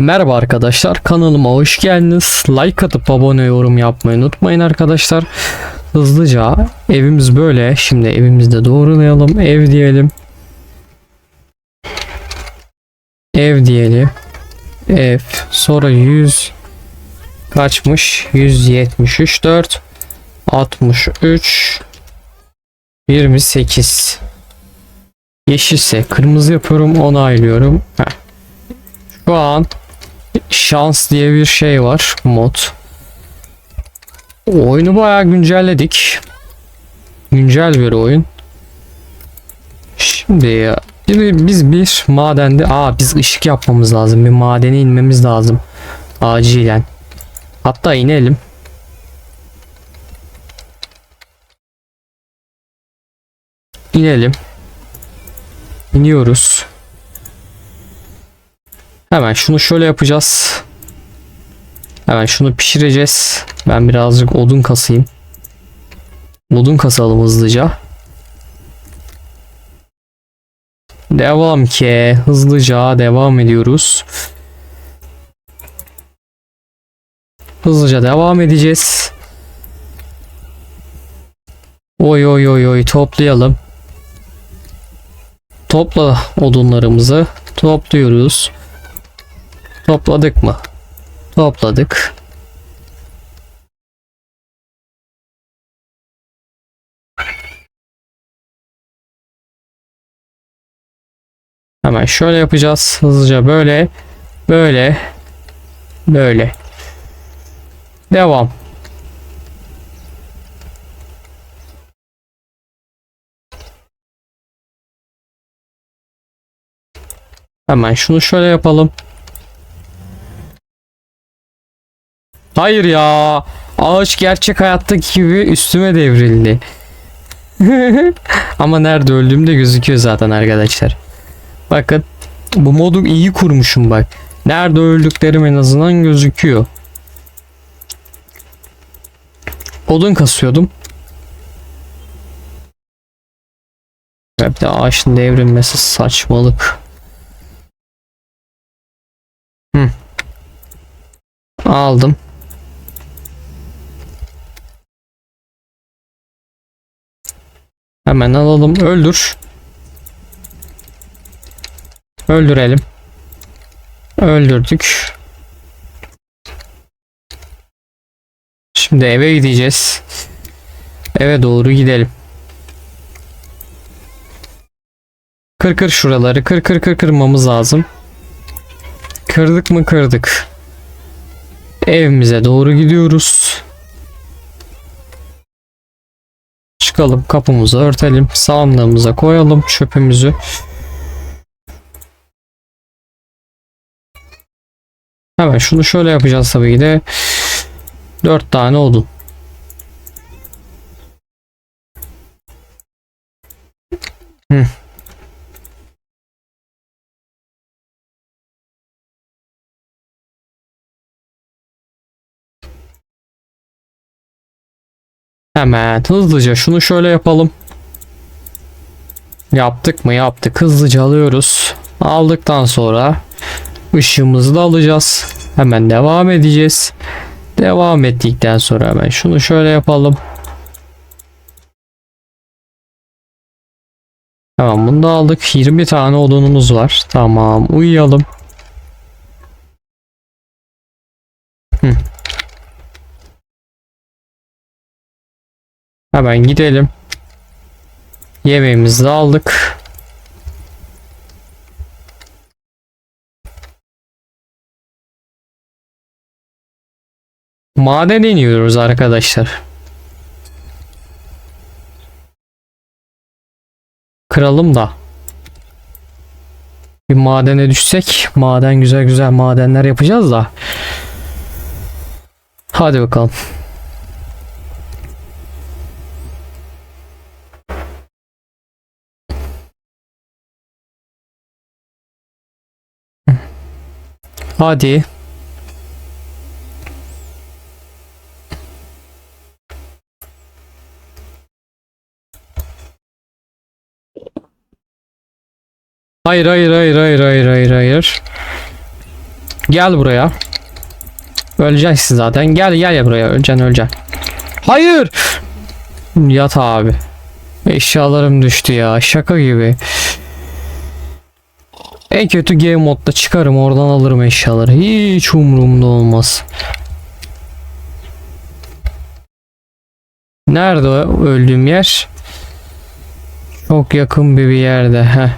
Merhaba arkadaşlar kanalıma hoş geldiniz. Like atıp abone yorum yapmayı unutmayın arkadaşlar. Hızlıca evimiz böyle. Şimdi evimizde doğrulayalım. Ev diyelim. Ev diyelim. Ev. Sonra 100 kaçmış? 173 4 63 28 Yeşilse kırmızı yapıyorum onaylıyorum. Heh. Şu an şans diye bir şey var mod. Oyunu bayağı güncelledik. Güncel bir oyun. Şimdi ya biz, biz bir madende aa biz ışık yapmamız lazım. Bir madene inmemiz lazım. Acilen. Hatta inelim. İnelim. İniyoruz. Hemen şunu şöyle yapacağız. Hemen şunu pişireceğiz. Ben birazcık odun kasayım. Odun kasalım hızlıca. Devam ki. Hızlıca devam ediyoruz. Hızlıca devam edeceğiz. Oy oy oy oy toplayalım. Topla odunlarımızı. Topluyoruz. Topladık mı? Topladık. Hemen şöyle yapacağız. Hızlıca böyle. Böyle. Böyle. Devam. Hemen şunu şöyle yapalım. Hayır ya. Ağaç gerçek hayattaki gibi üstüme devrildi. Ama nerede öldüğümde gözüküyor zaten arkadaşlar. Bakın bu modu iyi kurmuşum bak. Nerede öldüklerim en azından gözüküyor. Odun kasıyordum. Bir de ağaçın devrilmesi saçmalık. Hı. Aldım. Hemen alalım. Öldür. Öldürelim. Öldürdük. Şimdi eve gideceğiz. Eve doğru gidelim. Kır kır şuraları. Kır kır kır kırmamız lazım. Kırdık mı kırdık. Evimize doğru gidiyoruz. Çıkalım kapımızı örtelim. Sağımlığımıza koyalım çöpümüzü. Hemen şunu şöyle yapacağız tabii ki de. 4 tane odun. Hı. Hemen hızlıca şunu şöyle yapalım. Yaptık mı yaptık. Hızlıca alıyoruz. Aldıktan sonra ışığımızı da alacağız. Hemen devam edeceğiz. Devam ettikten sonra hemen şunu şöyle yapalım. Tamam bunu da aldık. 20 tane odunumuz var. Tamam uyuyalım. Hı. Hemen gidelim. Yemeğimizi de aldık. Maden iniyoruz arkadaşlar. Kıralım da. Bir madene düşsek. Maden güzel güzel madenler yapacağız da. Hadi bakalım. Hadi. Hayır hayır hayır hayır hayır hayır hayır. Gel buraya. Öleceksin zaten. Gel gel ya buraya. Öleceksin öleceksin. Hayır. Yat abi. Eşyalarım düştü ya. Şaka gibi. En kötü game modda çıkarım oradan alırım eşyaları. Hiç umurumda olmaz. Nerede öldüğüm yer? Çok yakın bir bir yerde. Heh.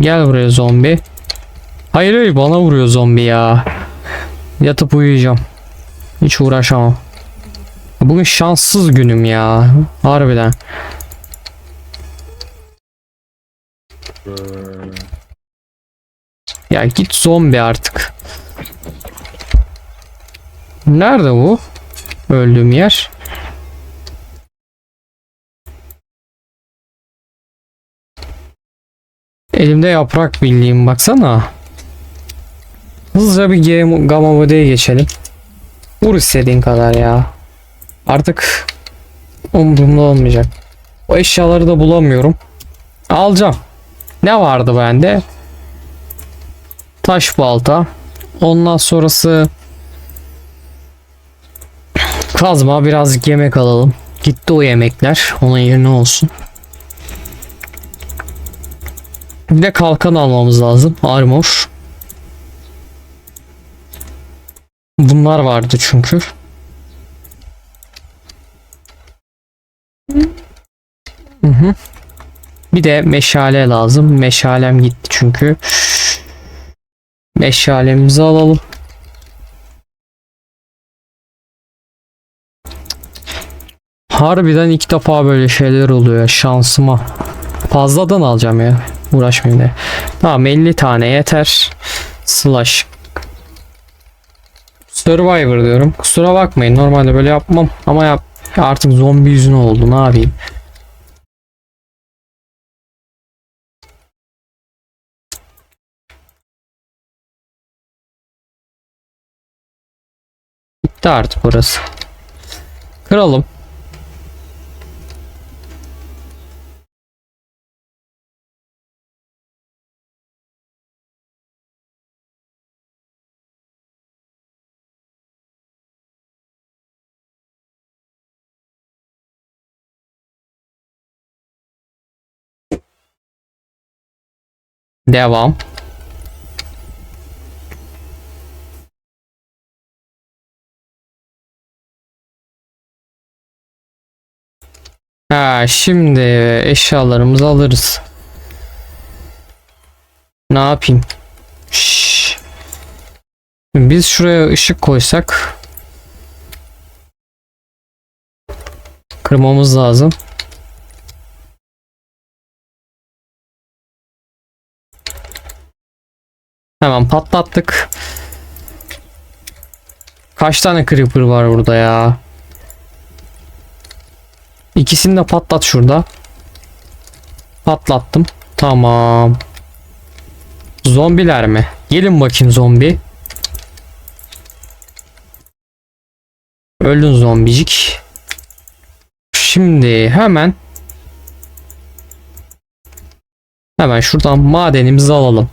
Gel buraya zombi. Hayır hayır bana vuruyor zombi ya. Yatıp uyuyacağım. Hiç uğraşamam. Bugün şanssız günüm ya. Harbiden. Ya git zombi artık. Nerede bu? Öldüğüm yer. Elimde yaprak bildiğim baksana. Hızlıca bir game, gamma mode'ye geçelim. Vur istediğin kadar ya. Artık umurumda olmayacak. O eşyaları da bulamıyorum. Alacağım. Ne vardı bende? Taş balta. Ondan sonrası kazma birazcık yemek alalım. Gitti o yemekler. Onun yerine olsun. Bir de kalkan almamız lazım. Armor. Bunlar vardı çünkü. Hı hı. Bir de meşale lazım. Meşalem gitti çünkü. Meşalemizi alalım. Harbiden ilk defa böyle şeyler oluyor şansıma. Fazladan alacağım ya. Uğraşmayayım da. Tamam 50 tane yeter. Slash. Survivor diyorum. Kusura bakmayın normalde böyle yapmam ama yap artık zombi yüzüne oldu ne yapayım. Bitti artık burası. Kıralım. Devam. Ha şimdi eşyalarımızı alırız. Ne yapayım? Şşş. Biz şuraya ışık koysak kırmamız lazım. Hemen patlattık. Kaç tane creeper var burada ya? İkisini de patlat şurada. Patlattım. Tamam. Zombiler mi? Gelin bakayım zombi. Öldün zombicik. Şimdi hemen hemen şuradan madenimizi alalım.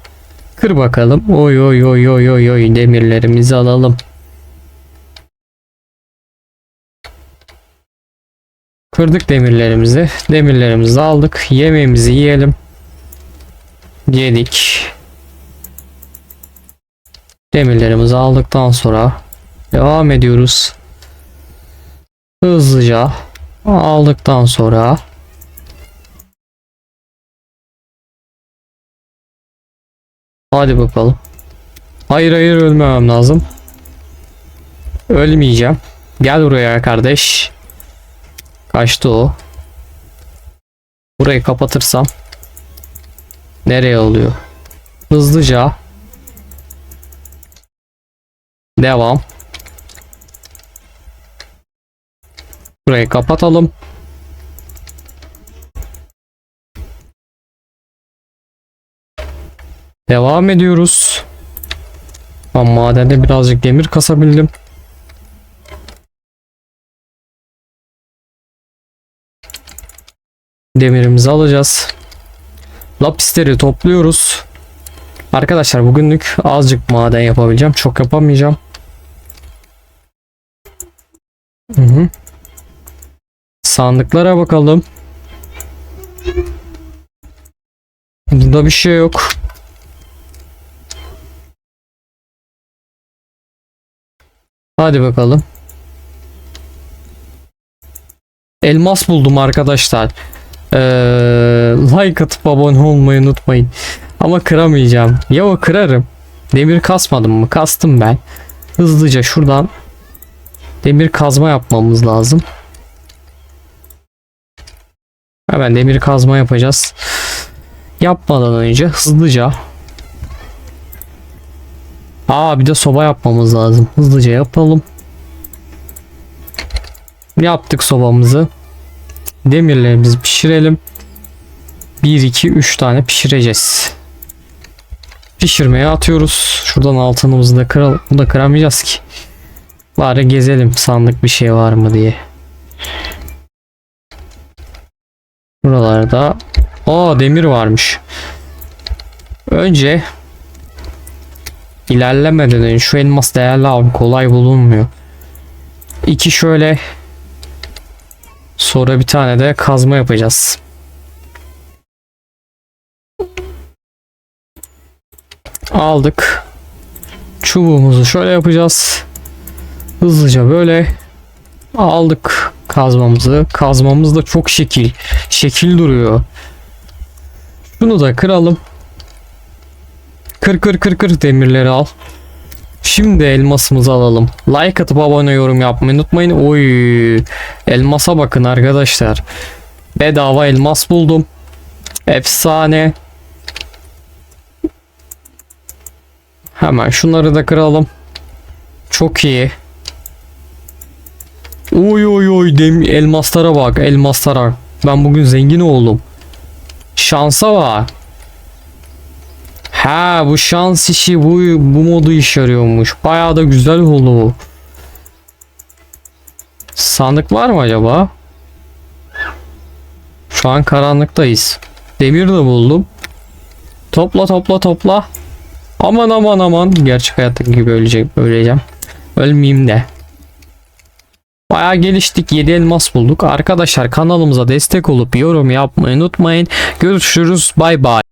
Kır bakalım. Oy oy oy oy oy oy demirlerimizi alalım. Kırdık demirlerimizi. Demirlerimizi aldık. Yemeğimizi yiyelim. Yedik. Demirlerimizi aldıktan sonra devam ediyoruz. Hızlıca aldıktan sonra Hadi bakalım. Hayır hayır ölmemem lazım. Ölmeyeceğim. Gel buraya kardeş. Kaçtı o. Burayı kapatırsam nereye oluyor? Hızlıca devam. Burayı kapatalım. Devam ediyoruz. Ben madende birazcık demir kasabildim. Demirimizi alacağız. Lapisleri topluyoruz. Arkadaşlar bugünlük azıcık maden yapabileceğim. Çok yapamayacağım. Hı hı. Sandıklara bakalım. Burada bir şey yok. Hadi bakalım. Elmas buldum arkadaşlar. Ee, like atıp abone olmayı unutmayın. Ama kıramayacağım. Ya o kırarım. Demir kasmadım mı? Kastım ben. Hızlıca şuradan demir kazma yapmamız lazım. Hemen demir kazma yapacağız. Yapmadan önce hızlıca Aa bir de soba yapmamız lazım. Hızlıca yapalım. Yaptık sobamızı. Demirlerimizi pişirelim. 1 2 3 tane pişireceğiz. Pişirmeye atıyoruz. Şuradan altınımızı da kıralım. Bunu da kıramayacağız ki. Bari gezelim sandık bir şey var mı diye. Buralarda Aa demir varmış. Önce ilerlemeden önce şu elmas değerli abi kolay bulunmuyor. İki şöyle sonra bir tane de kazma yapacağız. Aldık. Çubuğumuzu şöyle yapacağız. Hızlıca böyle aldık kazmamızı. Kazmamız da çok şekil. Şekil duruyor. Şunu da kıralım. Kır kır kır kır demirleri al. Şimdi elmasımızı alalım. Like atıp abone yorum yapmayı unutmayın. Oy. Elmasa bakın arkadaşlar. Bedava elmas buldum. Efsane. Hemen şunları da kıralım. Çok iyi. Oy oy oy dem elmaslara bak elmaslara. Ben bugün zengin oldum. Şansa bak. Ha bu şans işi bu bu modu iş yarıyormuş. Bayağı da güzel oldu bu. Sandık var mı acaba? Şu an karanlıktayız. Demir de buldum. Topla topla topla. Aman aman aman. Gerçek hayattaki gibi ölecek, öleceğim. Ölmeyeyim de. Bayağı geliştik. 7 elmas bulduk. Arkadaşlar kanalımıza destek olup yorum yapmayı unutmayın. Görüşürüz. Bay bay.